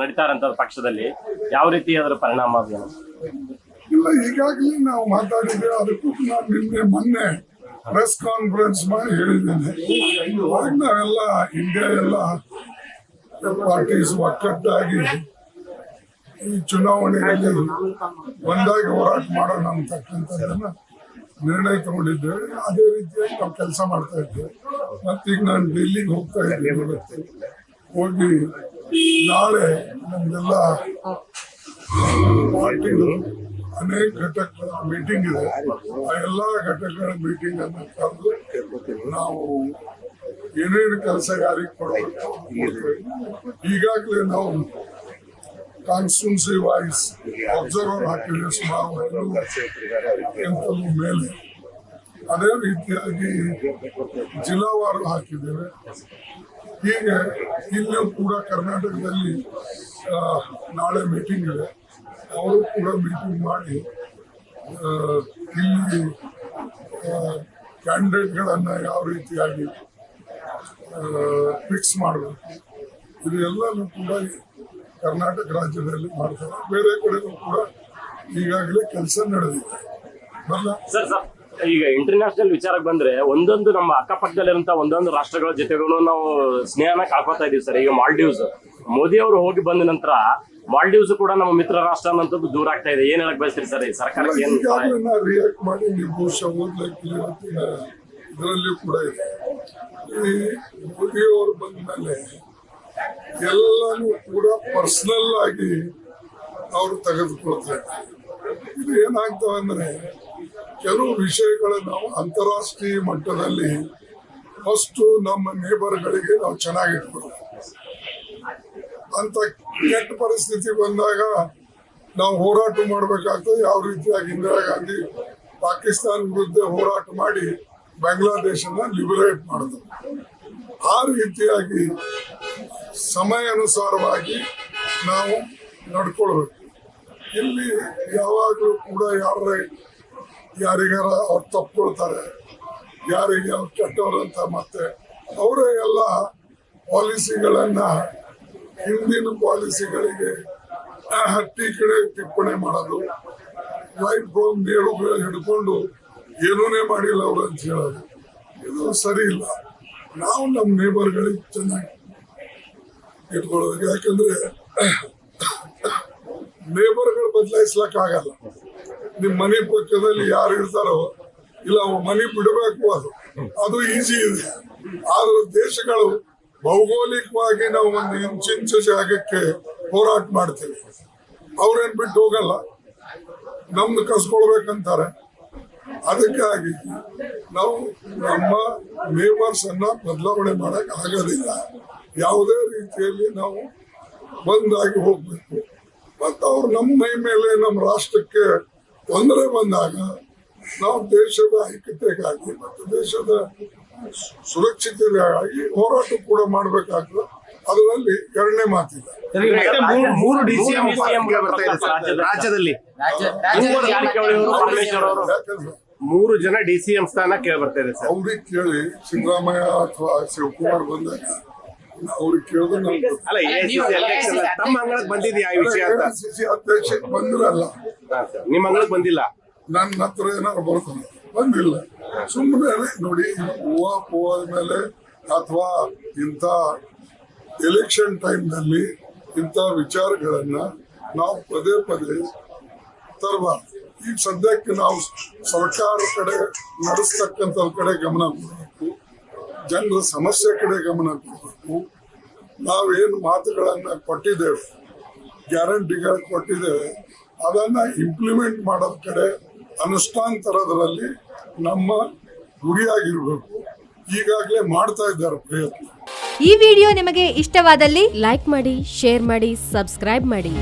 ನಡೀತಾ ಇರೋಂಥ ಪಕ್ಷದಲ್ಲಿ ಯಾವ ರೀತಿ ಅದರ ಪರಿಣಾಮ ಅದೇನು? ಇಲ್ಲ, ಈಗಾಗಲೇ ನಾವು ಮಾತಾಡಿದ್ರೆ ಅದಕ್ಕೂ ನಾನು ನಿನ್ನೆ ಮೊನ್ನೆ ಪ್ರೆಸ್ ಕಾನ್ಫರೆನ್ಸ್ ಮಾಡಿ ಹೇಳಿದ್ದೇನೆ. ಇವಾಗ ನಾವೆಲ್ಲ ಇಂಡಿಯಾ ಎಲ್ಲ ಪಾರ್ಟೀಸ್ ಒಕ್ಕಟ್ಟಾಗಿ ಈ ಚುನಾವಣೆಯಲ್ಲಿ ಒಂದಾಗಿ ಹೋರಾಟ ಮಾಡೋಣ ಅಂತಕ್ಕಂಥದ್ದನ್ನ ನಿರ್ಣಯ ತಗೊಂಡಿದ್ದೇವೆ. ಅದೇ ರೀತಿಯಾಗಿ ನಾವು ಕೆಲಸ ಮಾಡ್ತಾ ಇದ್ದೇವೆ. ಮತ್ತೀಗ ನಾನು ಡೆಲ್ಲಿಗೆ ಹೋಗ್ತಾ ಇದ್ದೇನೆ. ಹೋಗಿ ನಾಳೆ ನಮ್ದೆಲ್ಲ ಪಾರ್ಟಿಗಳು ಅನೇಕ ಘಟಕಗಳ ಮೀಟಿಂಗ್ ಇದೆ. ಆ ಎಲ್ಲಾ ಘಟಕಗಳ ಮೀಟಿಂಗ್ ಅನ್ನು ಕರೆದು ನಾವು ಏನೇನು ಕೆಲಸ ಯಾರಿಗೆ ಕೊಡಬೇಕು ಈಗಾಗಲೇ ನಾವು ಕಾನ್ಸ್ಟಿಟ್ಯೂನ್ಸಿ ವಾಯ್ಸ್ ಅಬ್ಸರ್ವರ್ ಹಾಕಿದ್ರೆ ಸುಮಾರು ಎಂಟು ಮೇಲೆ ಅದೇ ರೀತಿಯಾಗಿ ಜಿಲ್ಲಾವಾರು ಹಾಕಿದ್ದೇವೆ. ಹೀಗೆ ಇಲ್ಲಿಯೂ ಕೂಡ ಕರ್ನಾಟಕದಲ್ಲಿ ನಾಳೆ ಮೀಟಿಂಗ್ ಇದೆ. ಅವರು ಕೂಡ ಮೀಟಿಂಗ್ ಮಾಡಿ ಇಲ್ಲಿ ಕ್ಯಾಂಡಿಡೇಟ್ಗಳನ್ನು ಯಾವ ರೀತಿಯಾಗಿ ಫಿಕ್ಸ್ ಮಾಡಬೇಕು. ಇದು ಎಲ್ಲರೂ ಕೂಡ ಕರ್ನಾಟಕ ರಾಜ್ಯದಲ್ಲಿ ಮಾಡ್ತಾರೆ. ಬೇರೆ ಕಡೆಗೂ ಕೂಡ ಈಗಾಗಲೇ ಕೆಲಸ ನಡೆದಿದೆ. ಬರಲ್ಲ ಈಗ ಇಂಟರ್ನ್ಯಾಷನಲ್ ವಿಚಾರಕ್ಕೆ ಬಂದ್ರೆ ಒಂದೊಂದು ನಮ್ಮ ಅಕ್ಕಪಕ್ಕದಲ್ಲಿರುವಂತ ಒಂದೊಂದು ರಾಷ್ಟ್ರಗಳ ಜೊತೆಗಳು ನಾವು ಸ್ನೇಹನ ಕಳ್ಕೊತಾ ಇದೀವಿ ಸರ್. ಈಗ ಮಾಲ್ಡೀವ್ಸ್ ಮೋದಿ ಅವರು ಹೋಗಿ ಬಂದ ನಂತರ ಮಾಲ್ಡೀವ್ಸ್ ಕೂಡ ನಮ್ಮ ಮಿತ್ರ ರಾಷ್ಟ್ರ ಅನ್ನೋದು ದೂರ ಆಗ್ತಾ ಇದೆ. ಏನ್ ಹೇಳಕ್ ಬಯಸ್ತೀರಿ ಸರ್? ಈ ಸರ್ಕಾರಕ್ಕೆ ಏನ್ ಇದರಲ್ಲಿ ಕೂಡ ಇದೆ. ಈ ಮೋದಿಯವರು ಬಂದ ಮೇಲೆ ಎಲ್ಲನೂ ಕೂಡ ಪರ್ಸನಲ್ ಆಗಿ ಅವರು ತೆಗೆದುಕೊಳ್ತಾರೆ. ಇದು ಏನಾಗ್ತವೆ ಅಂದ್ರೆ ಕೆಲವು ವಿಷಯಗಳನ್ನು ನಾವು ಅಂತಾರಾಷ್ಟ್ರೀಯ ಮಟ್ಟದಲ್ಲಿ ಫಸ್ಟ್ ನಮ್ಮ ನೇಬರ್ಗಳಿಗೆ ನಾವು ಚೆನ್ನಾಗಿಟ್ಕೊಳ್ಬೇಕು. ಅಂತ ಕೆಟ್ಟ ಪರಿಸ್ಥಿತಿ ಬಂದಾಗ ನಾವು ಹೋರಾಟ ಮಾಡಬೇಕಾಗ್ತದೆ. ಯಾವ ರೀತಿಯಾಗಿ ಇಂದಿರಾ ಗಾಂಧಿ ಪಾಕಿಸ್ತಾನ ವಿರುದ್ಧ ಹೋರಾಟ ಮಾಡಿ ಬಾಂಗ್ಲಾದೇಶನ ಲಿಬರೇಟ್ ಮಾಡಿದ್ರು. ಆ ರೀತಿಯಾಗಿ ಸಮಯ ಅನುಸಾರವಾಗಿ ನಾವು ನಡ್ಕೊಳ್ಬೇಕು. ಇಲ್ಲಿ ಯಾವಾಗಲೂ ಕೂಡ ಯಾರ ಯಾರಿಗಾರ ಅವ್ರು ತಪ್ಕೊಳ್ತಾರೆ, ಯಾರಿಗೆ ಅವ್ರು ಅಂತ ಮತ್ತೆ ಅವರೇ ಎಲ್ಲ ಪಾಲಿಸಿಗಳನ್ನ ಹಿಂದಿನ ಪಾಲಿಸಿಗಳಿಗೆ ಟೀಕಡೆ ಟಿಪ್ಪಣಿ ಮಾಡೋದು ವೈಟ್ ಬೋನ್ ನೇಳು ಹಿಡ್ಕೊಂಡು ಏನೂನೇ ಮಾಡಿಲ್ಲ ಅವರು ಅಂತ ಹೇಳೋದು. ಇದು ಸರಿ ಇಲ್ಲ. ನಾವು ನಮ್ಮ ನೇಬರ್ಗಳಿಗೆ ಚೆನ್ನಾಗಿ ಇಟ್ಕೊಳ್ಳೋದು. ಯಾಕಂದ್ರೆ ನೇಬರ್ಗಳು ಬದಲಾಯಿಸ್ಲಕ್ಕಾಗಲ್ಲ. ನಿಮ್ಮ ಮನೆ ಪಕ್ಕದಲ್ಲಿ ಯಾರು ಇರ್ತಾರೋ, ಇಲ್ಲ ಮನೆ ಬಿಡಬೇಕು ಅದು. ಅದು ಈಸಿ ಇದೆ. ಆದ್ರೂ ದೇಶಗಳು ಭೌಗೋಳಿಕವಾಗಿ ನಾವು ಒಂದು ಇಂಚಿಂಚು ಜಾಗಕ್ಕೆ ಹೋರಾಟ ಮಾಡ್ತೀವಿ. ಅವ್ರೇನ್ ಬಿಟ್ಟು ಹೋಗಲ್ಲ. ನಮ್ದು ಕಸ್ಕೊಳ್ಬೇಕಂತಾರೆ. ಅದಕ್ಕಾಗಿ ನಾವು ನಮ್ಮ ನೇಬರ್ಸ್ ಅನ್ನ ಬದಲಾವಣೆ ಮಾಡಕ್ ಆಗೋದಿಲ್ಲ. ಯಾವುದೇ ರೀತಿಯಲ್ಲಿ ನಾವು ಬಂದಾಗಿ ಹೋಗ್ಬೇಕು. ಮತ್ತು ಅವ್ರು ನಮ್ಮ ಮೈ ಮೇಲೆ, ನಮ್ಮ ರಾಷ್ಟ್ರಕ್ಕೆ ತೊಂದರೆ ಬಂದಾಗ ನಾವು ದೇಶದ ಐಕ್ಯತೆಗಾಗಿ ಮತ್ತು ದೇಶದ ಸುರಕ್ಷತೆಗಾಗಿ ಹೋರಾಟ ಕೂಡ ಮಾಡಬೇಕಾಗ್ತದೆ. ಅದರಲ್ಲಿ ಎರಡನೇ ಮಾತಿಲ್ಲ ಮತ್ತೆ ಮೂರು- ಮೂರು ಡಿ ಸಿ ರಾಜ್ಯದಲ್ಲಿ. ಮೂರು ಜಾರಕಿಹೊಳಿ ಅವರು, ಪರಮೇಶ್ವರ್ ಅವರು. ಯಾಕಂದ್ರೆ ಮೂರು ಜನ ಡಿಸಿಎಂ ಸ್ಥಾನ ಕೇಳಿ ಬರ್ತಾ ಇದೆ ಸರ್. ಅವ್ರಿಗೆ ಕೇಳಿ ಸಿದ್ದರಾಮಯ್ಯ ಅಥವಾ ಶಿವಕುಮಾರ್ ಬಂದಾಗ ಅವ್ರಿಗೆ ಕೇಳಿದ್ರೆ ನಮ್ಗೆ ಅಲ್ಲ ಎಐಸಿಸಿ ಅಧ್ಯಕ್ಷ ತಮ್ಮ ಅಂಗಳಕ್ಕೆ ಬಂದಿದ್ಯಾ ಈ ವಿಷಯ ಅಂತ? ಅಧ್ಯಕ್ಷಕ್ಕೆ ಬಂದಿರಲ್ಲ. ಸರ್. ನಿಮ್ಮ ಅಂಗಳಕ್ಕೆ ಬಂದಿಲ್ಲ? ನನ್ನ ಹತ್ರ ಏನಾದ್ರು ಬರ್ತಾನೆ ಬಂದಿಲ್ಲ. ಸುಮ್ಮನೆ ನೋಡಿ ಹೂವ ಹೂವ ಮೇಲೆ ಅಥವಾ ಇಂಥ ಎಲೆಕ್ಷನ್ ಟೈಮ್ನಲ್ಲಿ ಇಂಥ ವಿಚಾರಗಳನ್ನ ನಾವು ಪದೇ ಪದೇ ತರಬಾರ್ದು. ಈಗ ಸದ್ಯಕ್ಕೆ ನಾವು ಸರ್ಕಾರ ಕಡೆ ನಡೆಸ್ತಕ್ಕಂಥ ಕಡೆ ಗಮನ ಕೊಡಬೇಕು. ಜನರ ಸಮಸ್ಯೆ ಕಡೆ ಗಮನ ಕೊಡಬೇಕು. ನಾವೇನು ಮಾತುಗಳನ್ನು ಕೊಟ್ಟಿದ್ದೇವೆ, ಗ್ಯಾರಂಟಿಗಳು ಕೊಟ್ಟಿದ್ದೇವೆ, ಅದನ್ನ ಇಂಪ್ಲಿಮೆಂಟ್ ಮಾಡೋದ್ ಕಡೆ ಅನುಷ್ಠಾನ ತರೋದ್ರಲ್ಲಿ ನಮ್ಮ ಗುರಿಯಾಗಿರಬೇಕು. ಈಗಾಗಲೇ ಮಾಡ್ತಾ ಇದ್ದಾರೆ ಪ್ರಯತ್ನ. ಈ ವಿಡಿಯೋ ನಿಮಗೆ ಇಷ್ಟವಾದಲ್ಲಿ ಲೈಕ್ ಮಾಡಿ, ಶೇರ್ ಮಾಡಿ, ಸಬ್ಸ್ಕ್ರೈಬ್ ಮಾಡಿ.